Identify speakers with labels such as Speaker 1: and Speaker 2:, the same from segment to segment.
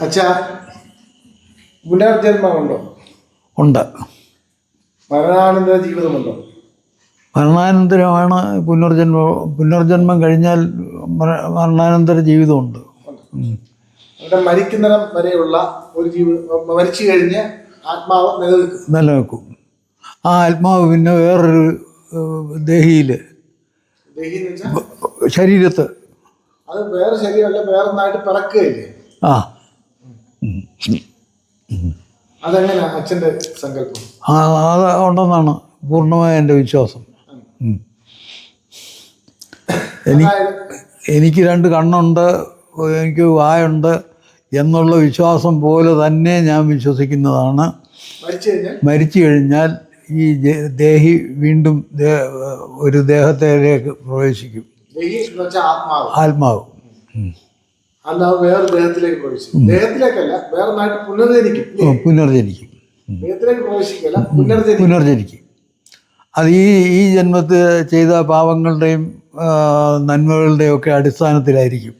Speaker 1: അച്ഛാ പുനർജന്മമുണ്ടോ
Speaker 2: ഉണ്ട്.
Speaker 1: മരണാനന്തര ജീവിതമുണ്ടോ?
Speaker 2: മരണാനന്തരമാണ് പുനർജന്മ പുനർജന്മം കഴിഞ്ഞാൽ മര- മരണാനന്തര ജീവിതമുണ്ട്.
Speaker 1: അവിടെ മരിക്കുന്നിടം വരെയുള്ള ഒരു ജീവി മരിച്ചു കഴിഞ്ഞ് ആത്മാവ് നിലനിൽക്കും.
Speaker 2: നിലനിൽക്കും. ആ ആത്മാവ് പിന്നെ വേറൊരു ദേഹിയിൽ ശരീരത്ത്.
Speaker 1: അത് വേറെ ശരീരമല്ല വേറെ ഒന്നായിട്ട് പിറക്കുകയില്ലേ?
Speaker 2: ആ.
Speaker 1: അതെങ്ങനെ അച്ഛന്റെ സങ്കല്പം?
Speaker 2: ആ, അത് ഉണ്ടെന്നാണ് പൂർണമായ എന്റെ വിശ്വാസം.
Speaker 1: എനിക്ക്
Speaker 2: എനിക്ക് രണ്ട് കണ്ണുണ്ട് എനിക്ക് വായുണ്ട് എന്നുള്ള വിശ്വാസം പോലെ തന്നെ ഞാൻ വിശ്വസിക്കുന്നതാണ്.
Speaker 1: മരിച്ചു കഴിഞ്ഞാൽ?
Speaker 2: ഈ ദേഹി വീണ്ടും ഒരു ദേഹത്തിലേക്ക് പ്രവേശിക്കും.
Speaker 1: ആത്മാവ്. അല്ലാതെ വേറെ ദേഹത്തിലേക്ക് പ്രവേശിക്കും. ദേഹത്തിലേക്കല്ല വേറെ നാട്ടിൽ പുനർജനിക്കും
Speaker 2: പുനർജനിക്കും.
Speaker 1: ദേഹത്തിലേക്ക് പ്രവേശിക്കല്ല പുനർജനിക്കും.
Speaker 2: പുനർജനിക്കും. അത് ഈ ഈ ജന്മത്തിൽ ചെയ്ത പാവങ്ങളുടെയും നന്മകളുടെയും ഒക്കെ അടിസ്ഥാനത്തിലായിരിക്കും.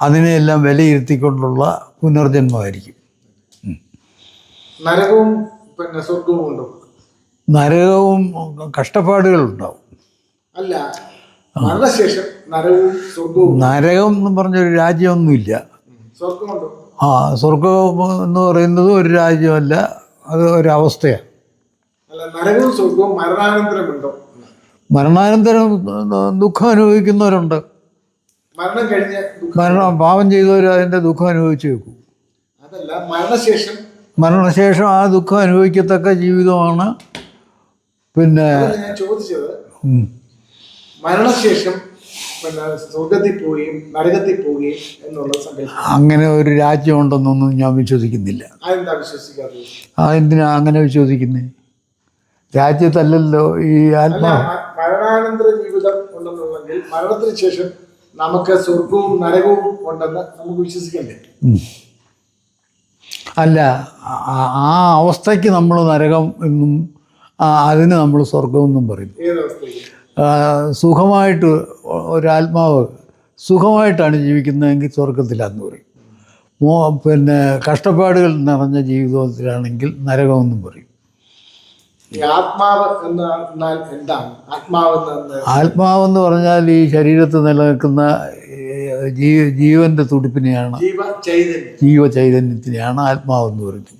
Speaker 2: അതിനെയെല്ലാം വിലയിരുത്തിക്കൊണ്ടുള്ള പുനർജന്മമായിരിക്കും.
Speaker 1: നരകവും പിന്നെ സ്വർഗവും ഉണ്ടോ?
Speaker 2: നരകവും കഷ്ടപ്പാടുകളുണ്ടാവും.
Speaker 1: അല്ല മരണശേഷം നരകവും സ്വർഗവും
Speaker 2: നരകം എന്ന് പറഞ്ഞ ഒരു രാജ്യമൊന്നുമില്ല.
Speaker 1: സ്വർഗമുണ്ടോ.
Speaker 2: ആ സ്വർഗം എന്ന് പറയുന്നത് ഒരു രാജ്യമല്ല അത് ഒരവസ്ഥയാണ്
Speaker 1: നരകവും സ്വർഗവും മരണാനന്തരമുണ്ടോ?
Speaker 2: മരണാനന്തരം ദുഃഖം അനുഭവിക്കുന്നവരുണ്ട്.
Speaker 1: മരണം കഴിഞ്ഞ്
Speaker 2: മരണം പാപം ചെയ്തവർ അതിന്റെ ദുഃഖം അനുഭവിച്ചു വെക്കും.
Speaker 1: അതല്ല മരണശേഷം
Speaker 2: മരണശേഷം ആ ദുഃഖം അനുഭവിക്കത്തക്ക ജീവിതമാണ് പിന്നെ
Speaker 1: ചോദിച്ചത് മരണശേഷം പിന്നെ സ്വർഗത്തിൽ പോവുകയും നരകത്തിൽ പോവുകയും എന്നുള്ള സങ്കല്പം
Speaker 2: അങ്ങനെ ഒരു രാജ്യം ഉണ്ടെന്നൊന്നും ഞാൻ വിശ്വസിക്കുന്നില്ല.
Speaker 1: അതെന്താ വിശ്വസിക്കാത്തത്?
Speaker 2: അതെന്തിനാ അങ്ങനെ വിശ്വസിക്കുന്നത് രാജ്യത്തല്ലല്ലോ ഈ ആത്മാ.
Speaker 1: മരണാനന്തര ജീവിതം ഉണ്ടെന്നുണ്ടെങ്കിൽ മരണത്തിന് ശേഷം നമുക്ക് സ്വർഗവും നരകവും ഉണ്ടെന്ന് നമുക്ക് വിശ്വസിക്കണ്ടേ
Speaker 2: അല്ല ആ- അവസ്ഥയ്ക്ക് നമ്മൾ നരകം എന്നും അതിന് നമ്മൾ സ്വർഗമെന്നും പറയും.
Speaker 1: ഏത്
Speaker 2: ആ, സുഖമായിട്ട് ഒരാത്മാവ് സുഖമായിട്ടാണ് ജീവിക്കുന്നതെങ്കിൽ സ്വർഗത്തിലാന്ന് പറയും. മോ പിന്നെ കഷ്ടപ്പാടുകൾ നിറഞ്ഞ ജീവിതത്തിലാണെങ്കിൽ നരകമെന്നും പറയും.
Speaker 1: ആത്മാവ് എന്താണ്?
Speaker 2: ആത്മാവെന്ന് പറഞ്ഞാൽ ഈ ശരീരത്ത് നിലനിൽക്കുന്ന ജീവ ജീവന്റെ തുടിപ്പിനെയാണ്
Speaker 1: ജീവ ചൈതന്യത്തിനെയാണ്
Speaker 2: ജീവചൈതന്യത്തിനെയാണ് ആത്മാവെന്ന് പറയുന്നത്.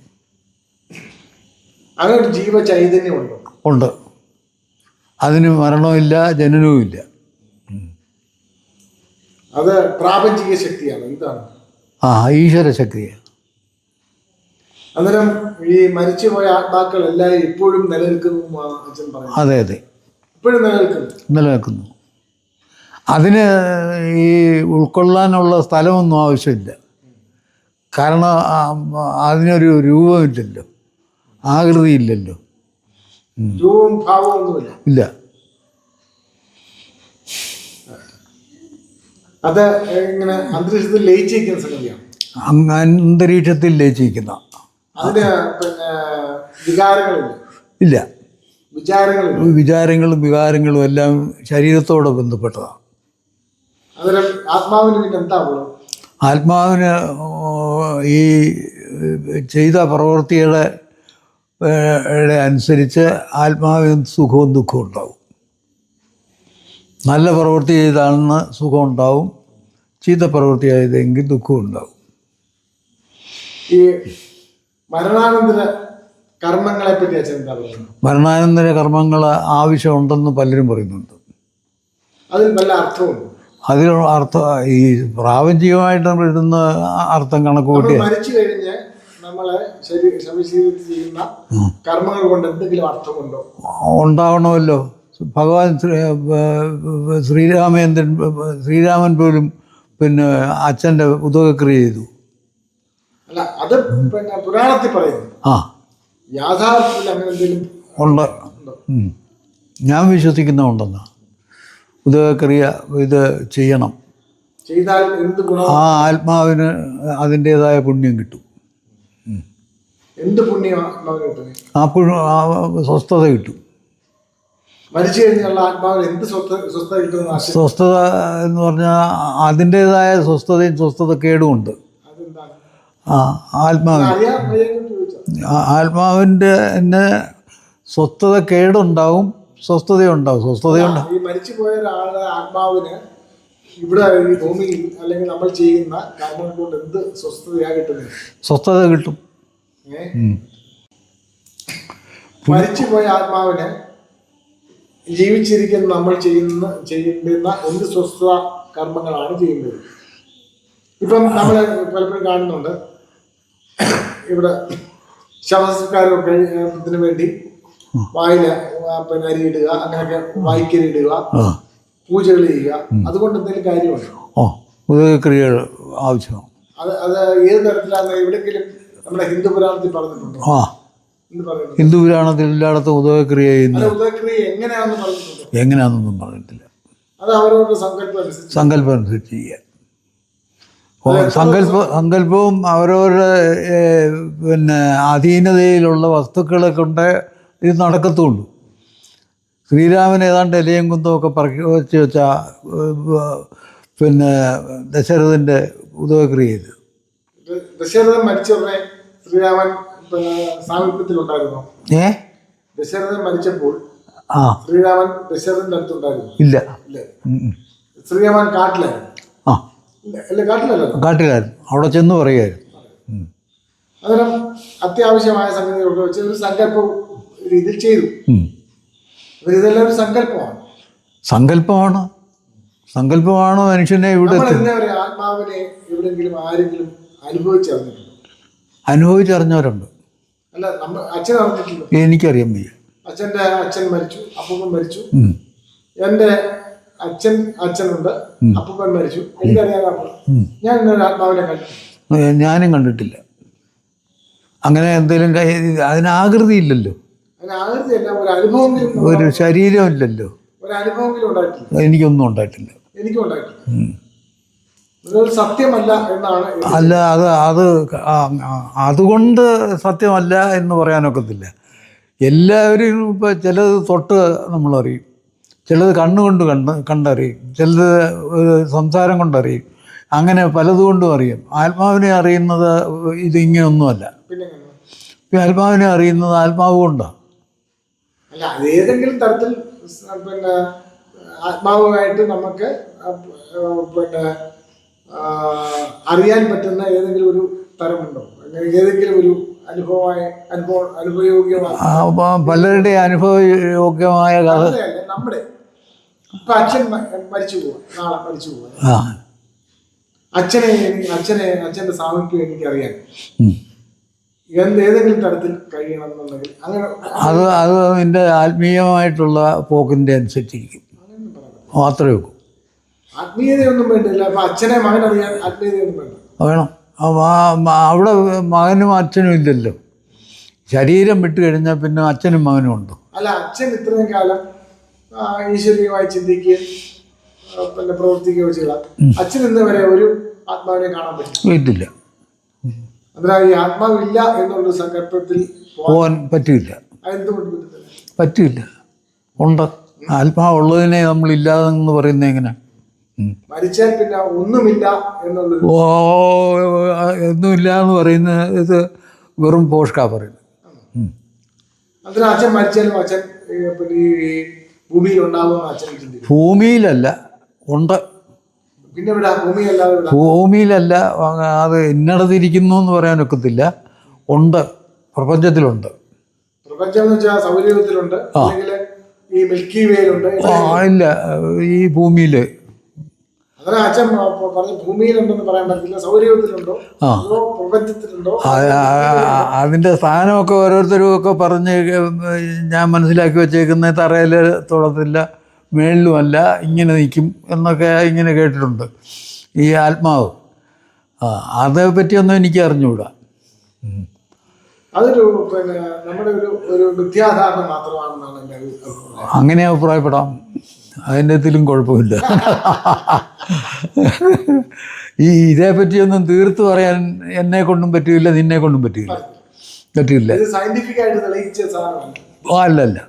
Speaker 1: അങ്ങനെ ജീവ ചൈതന്യം ഉണ്ട്.
Speaker 2: അതിന് മരണമില്ല ജനനവുമില്ല.
Speaker 1: അത് പ്രാപഞ്ചിക ശക്തിയാണ്. എന്താണ്?
Speaker 2: ആ ഈശ്വര ശക്തിയാണ്.
Speaker 1: അന്നേരം ഈ മരിച്ചുപോയ ആത്മാക്കൾ എല്ലാവരും ഇപ്പോഴും നിലനിൽക്കുന്നു അച്ഛൻ പറഞ്ഞു
Speaker 2: അതെ അതെ.
Speaker 1: ഇപ്പോഴും നിലനിൽക്കുന്നു.
Speaker 2: നിലനിൽക്കുന്നു. അതിന് ഈ ഉൾക്കൊള്ളാനുള്ള സ്ഥലമൊന്നും ആവശ്യമില്ല. കാരണം അതിനൊരു രൂപമില്ലല്ലോ. ആകൃതിയില്ലല്ലോ.
Speaker 1: രൂപവും ഭാവവും ഒന്നുമില്ല
Speaker 2: ഇല്ല.
Speaker 1: അത് ഇങ്ങനെ അന്തരീക്ഷത്തിൽ ലയിച്ചിരിക്കുന്ന സംഗതിയാണ്
Speaker 2: അങ്ങ് അന്തരീക്ഷത്തിൽ ലയിച്ചിരിക്കുന്ന.
Speaker 1: അതിന് പിന്നെ വികാരങ്ങളില്ല.
Speaker 2: ഇല്ല.
Speaker 1: വിചാരങ്ങളും
Speaker 2: വിചാരങ്ങളും വികാരങ്ങളും എല്ലാം ശരീരത്തോട് ബന്ധപ്പെട്ടതാണ്.
Speaker 1: ആത്മാവിന് പിന്നെ എന്താ
Speaker 2: ആത്മാവിന് ഈ ചെയ്ത പ്രവൃത്തിയുടെ അനുസരിച്ച് ആത്മാവിന് സുഖവും ദുഃഖവും ഉണ്ടാവും. നല്ല പ്രവൃത്തി ചെയ്താണെന്ന് സുഖം ഉണ്ടാവും. ചീത്ത പ്രവൃത്തി ചെയ്തെങ്കിൽ ദുഃഖം ഉണ്ടാവും.
Speaker 1: ഈ മരണാനന്തര കർമ്മങ്ങളെ പറ്റി അച്ഛൻ എന്താ
Speaker 2: മരണാനന്തര കർമ്മങ്ങൾ ആവശ്യമുണ്ടെന്ന് പലരും പറയുന്നുണ്ട്.
Speaker 1: അതിൽ വല്ല അർത്ഥവും
Speaker 2: അതിൽ അർത്ഥം ഈ പ്രാപഞ്ചികമായിട്ട് നമ്മൾ ഇടുന്ന അർത്ഥം കണക്ക്
Speaker 1: നമ്മൾ
Speaker 2: കൂട്ടിയ
Speaker 1: മരിച്ചു കഴിഞ്ഞ് നമ്മളെ ശരീര ശരീരത്തിൽ ചെയ്യുന്ന കർമ്മങ്ങൾ കൊണ്ട് എന്തെങ്കിലും അർത്ഥമുണ്ടോ?
Speaker 2: ഉണ്ടാവണമല്ലോ. ഭഗവാൻ ശ്രീ ശ്രീരാമേന്ദ്രൻ ശ്രീരാമൻ പോലും പിന്നെ അച്ഛന്റെ ഉദകക്രിയ ചെയ്തു.
Speaker 1: അല്ല അത് പിന്നെ പുരാണത്തിൽ പറയുന്നു.
Speaker 2: ആ.
Speaker 1: യാഥാർത്ഥ്യത്തിൽ അങ്ങനെ എന്തെങ്കിലും
Speaker 2: ഉണ്ട് ഞാൻ വിശ്വസിക്കുന്ന ഉണ്ടെന്ന്. ഉദകക്രിയ ഇത് ചെയ്യണം.
Speaker 1: ചെയ്താൽ എന്ത് ഗുണം?
Speaker 2: ആ ആത്മാവിന് അതിന്റേതായ പുണ്യം കിട്ടും.
Speaker 1: എന്ത് പുണ്യമാണ്
Speaker 2: ആ സ്വസ്ഥത കിട്ടും.
Speaker 1: മരിച്ചു കഴിഞ്ഞുള്ള ആത്മാവിന് എന്ത് സ്വസ്ഥ സ്വസ്ഥത കിട്ടുമെന്ന്
Speaker 2: സ്വസ്ഥത എന്ന് പറഞ്ഞാൽ അതിന്റെതായ സ്വസ്ഥതയും സ്വസ്ഥത
Speaker 1: കേടുമുണ്ട്
Speaker 2: ആ ആത്മാവിന്. ആത്മാവിന്റെ തന്നെ സ്വസ്ഥത കേടുണ്ടാവും സ്വസ്ഥതയുണ്ടാവും സ്വസ്ഥതയുണ്ടാവും.
Speaker 1: ഈ മരിച്ചു പോയ ഒരാളുടെ ആത്മാവിന് ഇവിടെ ഈ ഭൂമിയിൽ അല്ലെങ്കിൽ നമ്മൾ ചെയ്യുന്ന കർമ്മങ്ങൾ കൊണ്ട് എന്ത് സ്വസ്ഥതയാ കിട്ടുന്നത്?
Speaker 2: സ്വസ്ഥത കിട്ടും.
Speaker 1: മരിച്ചുപോയ ആത്മാവിനെ ജീവിച്ചിരിക്കുന്ന നമ്മൾ ചെയ്യുന്ന ചെയ്യുന്ന എന്ത് സ്വസ്ഥ കർമ്മങ്ങളാണ് ചെയ്യുന്നത്? ഇപ്പം നമ്മൾ പലപ്പോഴും കാണുന്നുണ്ട്. ഇവിടെ ശവസംസ്കാരമൊക്കെ ഇതിനു വേണ്ടി വായില പിന്നെ അരിയിടുക അങ്ങനെയൊക്കെ വായിക്കരിയിടുക
Speaker 2: ആ.
Speaker 1: പൂജകൾ ചെയ്യുക. അതുകൊണ്ട് എന്തെങ്കിലും കാര്യമുണ്ടോ?
Speaker 2: ഓ ഉദയക്രിയകൾ ആവശ്യമാണ്.
Speaker 1: അത് അത് ഏത് തരത്തിലാണ് എവിടെയെങ്കിലും നമ്മുടെ ഹിന്ദു പുരാണത്തിൽ പറഞ്ഞിട്ടുണ്ടോ?
Speaker 2: ആ. ഹിന്ദു പുരാണത്തിൽ എല്ലായിടത്തും ഉദയക്രിയ ചെയ്യുന്ന.
Speaker 1: ഉദയക്രിയ എങ്ങനെയാണെന്ന് പറഞ്ഞിട്ടുണ്ട്?
Speaker 2: എങ്ങനെയാണെന്നൊന്നും പറഞ്ഞിട്ടില്ല.
Speaker 1: അത് അവരവരുടെ സങ്കല്പം അനുസരിച്ച്
Speaker 2: സങ്കല്പം അനുസരിച്ച് ചെയ്യുക. സങ്കല്പ സങ്കല്പവും അവരവരുടെ പിന്നെ അധീനതയിലുള്ള വസ്തുക്കളെ കൊണ്ട് ഇത് നടക്കത്തുള്ളൂ. ശ്രീരാമൻ ഏതാണ്ട് ഇലയും കുന്തമൊക്കെ പറക്കി വെച്ച് വെച്ച പിന്നെ ദശരഥന്റെ ഉദയക്രിയ ചെയ്ത്
Speaker 1: ദശരഥൻ മരിച്ചവരെ ശ്രീരാമൻ സാമീപ്യത്തിലുണ്ടായിരുന്നു?
Speaker 2: ഏ?
Speaker 1: ദശരഥൻ മരിച്ചപ്പോൾ
Speaker 2: ആ.
Speaker 1: ശ്രീരാമൻ ദശരഥന്റെ അടുത്തുണ്ടായിരുന്നു.
Speaker 2: ഇല്ല.
Speaker 1: ശ്രീരാമൻ കാട്ടിലായിരുന്നു.
Speaker 2: ആ.
Speaker 1: ഇല്ല അല്ല കാട്ടിലല്ലോ
Speaker 2: കാട്ടിലായിരുന്നു. അവിടെ ചെന്ന് പറയുമായിരുന്നു.
Speaker 1: അന്നേരം അത്യാവശ്യമായ സംഗതികളൊക്കെ വെച്ച് ഒരു സങ്കല്പം രീതിയിൽ ചെയ്തു. ഇതെല്ലാം ഒരു സങ്കല്പമാണ്.
Speaker 2: സങ്കല്പമാണ്. സങ്കല്പമാണ് മനുഷ്യനെ ഇവിടെ
Speaker 1: ആത്മാവിനെ എവിടെങ്കിലും ആരെങ്കിലും അനുഭവിച്ചറിഞ്ഞിട്ടുണ്ടോ?
Speaker 2: അനുഭവിച്ചറിഞ്ഞവരുണ്ട്.
Speaker 1: അല്ല നമ്മൾ അച്ഛൻ അറിഞ്ഞിട്ടില്ല.
Speaker 2: എനിക്കറിയാൻ വയ്യ.
Speaker 1: അച്ഛന്റെ അച്ഛൻ മരിച്ചു അപ്പൂപ്പൻ മരിച്ചു. എന്റെ അച്ഛൻ അച്ഛനുണ്ട് അപ്പൂപ്പൻ മരിച്ചു.
Speaker 2: എനിക്കറിയാൻ
Speaker 1: ഞാൻ ഇന്നൊരു ആത്മാവിനെ കണ്ടു.
Speaker 2: ഏ, ഞാനും കണ്ടിട്ടില്ല. അങ്ങനെ എന്തെങ്കിലും അതിന് ആകൃതി ഇല്ലല്ലോ
Speaker 1: ഒരു ശരീരം ഇല്ലല്ലോ.
Speaker 2: എനിക്കൊന്നും ഉണ്ടായിട്ടില്ല.
Speaker 1: സത്യമല്ല എന്നാണ്
Speaker 2: അല്ല അത് അത് അതുകൊണ്ട് സത്യമല്ല എന്ന് പറയാനൊക്കത്തില്ല. എല്ലാവരും ഇപ്പോൾ ചിലത് തൊട്ട് നമ്മളറിയും. ചിലത് കണ്ണുകൊണ്ട് കണ്ട് കണ്ടറിയും. ചിലത് ഒരു സംസാരം കൊണ്ടറിയും. അങ്ങനെ പലതുകൊണ്ടും അറിയും. ആത്മാവിനെ അറിയുന്നത് ഇതിങ്ങനെയൊന്നുമല്ല ആത്മാവിനെ അറിയുന്നത് ആത്മാവ് കൊണ്ടാണ്
Speaker 1: അല്ല അത് ഏതെങ്കിലും തരത്തിൽ പിന്നെ ആത്മാവുമായിട്ട് നമുക്ക് പിന്നെ അറിയാൻ പറ്റുന്ന ഏതെങ്കിലും ഒരു തരമുണ്ടോ? അങ്ങനെ ഏതെങ്കിലും ഒരു അനുഭവമായ അനുഭവം അനുഭവയോഗ്യമായ
Speaker 2: പലരുടെയും അനുഭവയോഗ്യമായ കഥ
Speaker 1: നമ്മുടെ. ഇപ്പൊ അച്ഛൻ മരിച്ചു പോവാ നാളെ മരിച്ചു പോവാ. അച്ഛനെ അച്ഛനെ അച്ഛന്റെ സാമീപ്യം എനിക്ക് അറിയാൻ ഏതെങ്കിലും തരത്തിൽ കഴിയണം എന്നുണ്ടെങ്കിൽ അങ്ങനെ
Speaker 2: അത് അത് നിന്റെ ആത്മീയമായിട്ടുള്ള പോക്കിന്റെ അനുസരിച്ചിരിക്കും. മാത്രമേ ഉള്ളൂ.
Speaker 1: ആത്മീയതയൊന്നും വേണ്ടില്ല അപ്പൊ അച്ഛനെ മകൻ അറിയാൻ ആത്മീയതയൊന്നും വേണ്ട.
Speaker 2: വേണം. അവിടെ മകനും അച്ഛനും ഇല്ലല്ലോ. ശരീരം വിട്ട് കഴിഞ്ഞാൽ പിന്നെ അച്ഛനും മകനും ഉണ്ട്?
Speaker 1: അല്ല അച്ഛൻ ഇത്രയും കാലം ഈശ്വരീയമായി ചിന്തിക്കുകയും പിന്നെ പ്രവർത്തിക്കുകയോ ചെയ്യാം അച്ഛൻ ഇന്ന് വരെ ഒരു ആത്മാവിനെ കാണാൻ പറ്റും
Speaker 2: വീട്ടില്ല
Speaker 1: അതിനാൽ ഈ ആത്മാവില്ല എന്നുള്ള സങ്കല്പത്തിൽ പോകാൻ
Speaker 2: പറ്റില്ല.
Speaker 1: എന്തുകൊണ്ട്
Speaker 2: പറ്റില്ല. ഉണ്ട്. ആത്മാവുള്ളതിനെ എന്ന് പറയുന്നത് എങ്ങനെ.
Speaker 1: മരിച്ചാൽ പിന്നെ ഒന്നുമില്ല എന്നുള്ളൊരു
Speaker 2: ഓ ഒന്നുമില്ല എന്ന് പറയുന്നത് ഇത് വെറും പോഷ്കാ പറയുന്നത്.
Speaker 1: അത്ര അച്ഛൻ മരിച്ചാലും അച്ഛൻ പിന്നെ ഭൂമിയിൽ ഉണ്ടാകുമെന്ന് അച്ഛൻ
Speaker 2: ഭൂമിയിലല്ല ഉണ്ട്
Speaker 1: പിന്നെ ഇവിടെ ഭൂമി അല്ലാതെ ഇവിടെ
Speaker 2: ഭൂമിയിലല്ല അത് ഇന്നടതിരിക്കുന്നു എന്ന് പറയാൻ ഒക്കത്തില്ല. ഉണ്ട് പ്രപഞ്ചത്തിലുണ്ട്. ആ. ഇല്ല ഈ ഭൂമിയിൽ
Speaker 1: അതിന്റെ
Speaker 2: അതിന്റെ സ്ഥാനമൊക്കെ ഓരോരുത്തരും ഒക്കെ പറഞ്ഞ് ഞാൻ മനസ്സിലാക്കി വെച്ചേക്കുന്ന തറയിൽ തൊടത്തില്ല. മേളിലുമല്ല ഇങ്ങനെ നിൽക്കും എന്നൊക്കെ ഇങ്ങനെ കേട്ടിട്ടുണ്ട്. ഈ ആത്മാവ്. ആ അതേ പറ്റിയൊന്നും എനിക്ക് അറിഞ്ഞുകൂടാ.
Speaker 1: അതൊരു പിന്നെ നമ്മുടെ ഒരു ഒരു മിഥ്യാധാരണ മാത്രമാണെന്നാണ് എന്റെ അഭിപ്രായം.
Speaker 2: അങ്ങനെ അഭിപ്രായപ്പെടാം. അതിന്റെ ഇതിലും കുഴപ്പമില്ല. ഈ ഇതേപ്പറ്റിയൊന്നും തീർത്തു പറയാൻ എന്നെ കൊണ്ടും പറ്റില്ല നിന്നെ കൊണ്ടും പറ്റില്ല. പറ്റില്ല. അല്ലല്ല.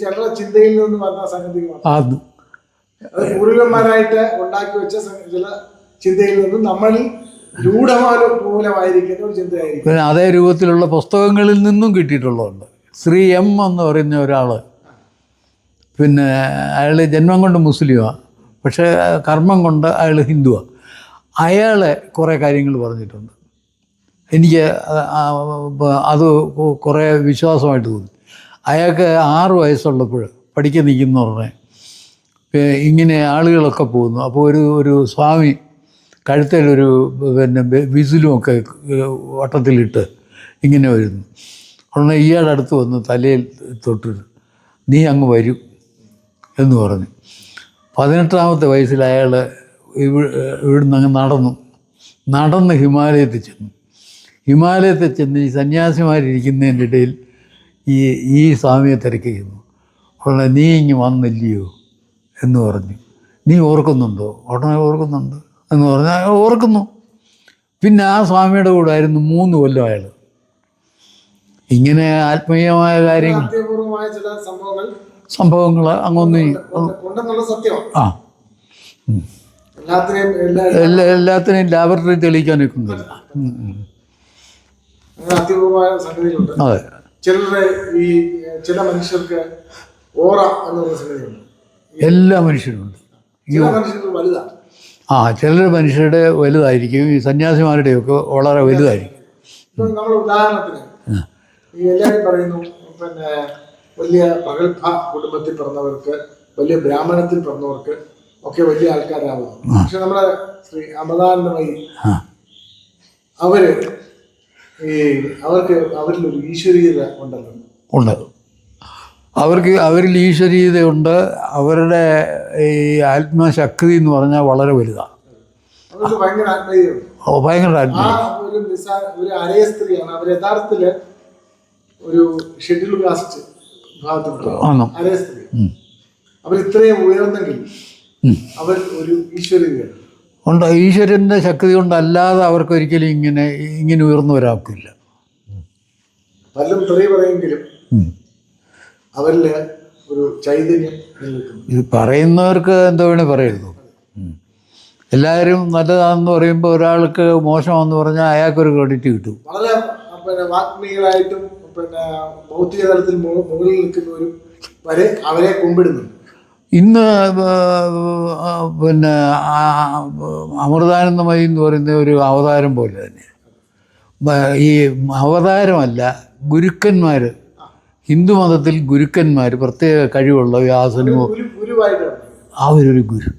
Speaker 1: ചിലരുടെ ചിന്തയിൽ നിന്ന് വന്ന സംഗതികളാണ്
Speaker 2: അത്.
Speaker 1: പൂർവികന്മാരായിട്ട് ഉണ്ടാക്കി വെച്ച ചില ചിന്തയിൽ നിന്നും നമ്മളിൽ ചിന്തയായിരിക്കും.
Speaker 2: പിന്നെ അതേ രൂപത്തിലുള്ള പുസ്തകങ്ങളിൽ നിന്നും കിട്ടിയിട്ടുള്ളതുണ്ട്. ശ്രീ എം എന്ന് പറയുന്ന ഒരാൾ പിന്നെ അയാൾ ജന്മം കൊണ്ട് മുസ്ലിമാണ് പക്ഷേ കർമ്മം കൊണ്ട് അയാൾ ഹിന്ദുവാണ് അയാളെ കുറേ കാര്യങ്ങൾ പറഞ്ഞിട്ടുണ്ട്. എനിക്ക് അത് കുറേ വിശ്വാസമായിട്ട് തോന്നി. അയാൾക്ക് ആറ് വയസ്സുള്ളപ്പോൾ പഠിക്കാൻ നിൽക്കുന്നു പറഞ്ഞേ. ഇങ്ങനെ ആളുകളൊക്കെ പോകുന്നു. അപ്പോൾ ഒരു ഒരു സ്വാമി കഴുത്തിലൊരു പിന്നെ ബെ- വിസിലും ഒക്കെ വട്ടത്തിലിട്ട് ഇങ്ങനെ വരുന്നു. ഉടനെ ഇയാളുടെ അടുത്ത് വന്ന് തലയിൽ തൊട്ടിട്ട് നീ അങ്ങ് വരും എന്ന് പറഞ്ഞു. പതിനെട്ടാമത്തെ വയസ്സിൽ അയാൾ ഇവി- ഇവിടുന്ന് അങ്ങ് നടന്നു. നടന്ന് ഹിമാലയത്തിൽ ചെന്നു. ഹിമാലയത്തിൽ ചെന്ന് ഈ സന്യാസിമാരിരിക്കുന്നതിന്റെ ഇടയിൽ ഈ ഈ സ്വാമിയെ തിരക്കുന്നു ഉടനെ നീ ഇങ്ങ് വന്നില്ലയോ എന്ന് പറഞ്ഞു. നീ ഓർക്കുന്നുണ്ടോ? ഉടനെ ഓർക്കുന്നുണ്ട് എന്ന് പറഞ്ഞാൽ ഓർക്കുന്നു. പിന്നെ ആ സ്വാമിയുടെ കൂടെ ആയിരുന്നു മൂന്ന് കൊല്ലം അയാൾ. ഇങ്ങനെ ആത്മീയമായ കാര്യങ്ങൾ
Speaker 1: സംഭവങ്ങൾ
Speaker 2: അങ്ങൊന്നും ആ.
Speaker 1: എല്ലാ
Speaker 2: എല്ലാ എല്ലാത്തിനെയും ലാബറട്ടറി തെളിയിക്കാനൊക്കെ ഒന്നുമില്ല ഉം, ഉം.
Speaker 1: അങ്ങനെ അത്യപൂർവമായ സംഗതികളുണ്ട്.
Speaker 2: അതെ.
Speaker 1: ചിലരുടെ ഈ ചില മനുഷ്യർക്ക് ഓറ എന്ന് എന്നുള്ള സംഗതിയുണ്ട്
Speaker 2: എല്ലാ മനുഷ്യരുണ്ട്
Speaker 1: ചില മനുഷ്യർക്ക് വലുതാണ്.
Speaker 2: ആ ചിലർ മനുഷ്യരുടെ വലുതായിരിക്കും ഈ സന്യാസിമാരുടെ ഒക്കെ വളരെ വലുതായിരിക്കും.
Speaker 1: ഇപ്പൊ നമ്മൾ ഉദാഹരണത്തിന് ഈ എല്ലാവരും പറയുന്നു പിന്നെ വലിയ പ്രഗത്ഭ കുടുംബത്തിൽ പിറന്നവർക്ക് വലിയ ബ്രാഹ്മണത്തിൽ പിറന്നവർക്ക് ഒക്കെ വലിയ ആൾക്കാരാകുന്നു പക്ഷെ നമ്മുടെ ശ്രീ അമതാനന്ദമയി
Speaker 2: ആ.
Speaker 1: അവർ ഈ അവർക്ക് അവരിൽ ഒരു ഈശ്വരീയത ഉണ്ടല്ലോ.
Speaker 2: ഉണ്ട്. അവർക്ക് അവരിൽ ഈശ്വരീയതയുണ്ട് അവരുടെ ഈ ആത്മശക്തി എന്ന് പറഞ്ഞാൽ വളരെ വലുതാണ്.
Speaker 1: ഭയങ്കര
Speaker 2: ആത്മീയ.
Speaker 1: ഒരു അവർ ഷെഡ്യൂൾ കാസ്റ്റ് സ്ത്രീ. അവർ ഇത്രയും ഉയർന്നെങ്കിൽ. അവർ ഒരു ഈശ്വരീയതയാണ്.
Speaker 2: ഉണ്ട്. ഈശ്വരന്റെ ശക്തി കൊണ്ടല്ലാതെ അവർക്കൊരിക്കലും ഇങ്ങനെ ഇങ്ങനെ ഉയർന്നു വരാക്കില്ല
Speaker 1: പലരും തെറി പറയുമെങ്കിലും
Speaker 2: ഉം.
Speaker 1: ഒരു ചൈതന്യം
Speaker 2: ഇത് പറയുന്നവർക്ക് എന്തോ വേണേ പറയരുത്. എല്ലാവരും നല്ലതാണെന്ന് പറയുമ്പോൾ ഒരാൾക്ക് മോശമാണെന്ന് പറഞ്ഞാൽ അയാൾക്കൊരു ക്രെഡിറ്റ് കിട്ടും.
Speaker 1: വളരെ പിന്നെ പിന്നെ ഭൗതിക തലത്തിൽ മുകളിൽ നിൽക്കുന്നവരും വരെ അവരെ കുമ്പിടുന്നുണ്ട്.
Speaker 2: ഇന്ന് പിന്നെ അമൃതാനന്ദമയി എന്ന് പറയുന്ന ഒരു അവതാരം പോലെ തന്നെ. ഈ അവതാരമല്ല ഗുരുക്കന്മാർ ഹിന്ദു മതത്തിൽ ഗുരുക്കന്മാർ പ്രത്യേക കഴിവുള്ള വ്യാസനും അവരൊരു ഗുരു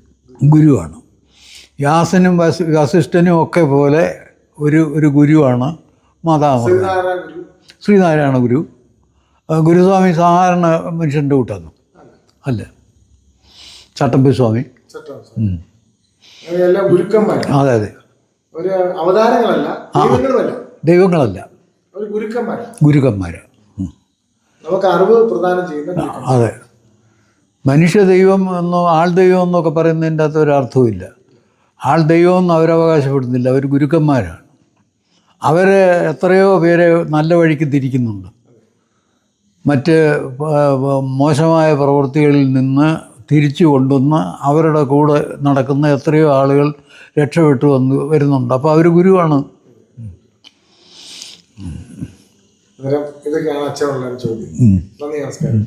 Speaker 2: ഗുരുവാണ്. വ്യാസനും വസി വസിഷ്ഠനും ഒക്കെ പോലെ ഒരു ഒരു ഗുരുവാണ് മാതാമൃത.
Speaker 1: ശ്രീനാരായണ ഗുരു.
Speaker 2: ശ്രീനാരായണ ഗുരു. ഗുരുസ്വാമി സാധാരണ മനുഷ്യന്റെ കൂട്ടാണ് അല്ല? ചട്ടമ്പി സ്വാമി. അതെ അതെ.
Speaker 1: അവതാരങ്ങളല്ല
Speaker 2: ദൈവങ്ങളല്ല.
Speaker 1: ഗുരുക്കന്മാര്. ഗുരുക്കന്മാരാണ് നമുക്ക് അറിവ് പ്രദാനം ചെയ്യുന്ന
Speaker 2: അതെ. മനുഷ്യ ദൈവം എന്നോ ആൾ ദൈവം എന്നൊക്കെ പറയുന്നതിന്റെ അകത്ത് ഒരർത്ഥവുമില്ല ആൾ ദൈവം എന്ന് അവരവകാശപ്പെടുന്നില്ല അവർ ഗുരുക്കന്മാരാണ് അവരെ എത്രയോ പേരെ നല്ല വഴിക്ക് തിരിക്കുന്നുണ്ട്. മറ്റ് മോശമായ പ്രവൃത്തികളിൽ നിന്ന് തിരിച്ചു കൊണ്ടുവന്ന് അവരുടെ കൂടെ നടക്കുന്ന എത്രയോ ആളുകൾ രക്ഷപ്പെട്ടു വന്ന് വരുന്നുണ്ട്. അപ്പോൾ അവർ ഗുരുവാണ്.
Speaker 1: ഇതൊക്കെയാണ് അച്ഛനുള്ള ചോദ്യം. നന്ദി നമസ്കാരം.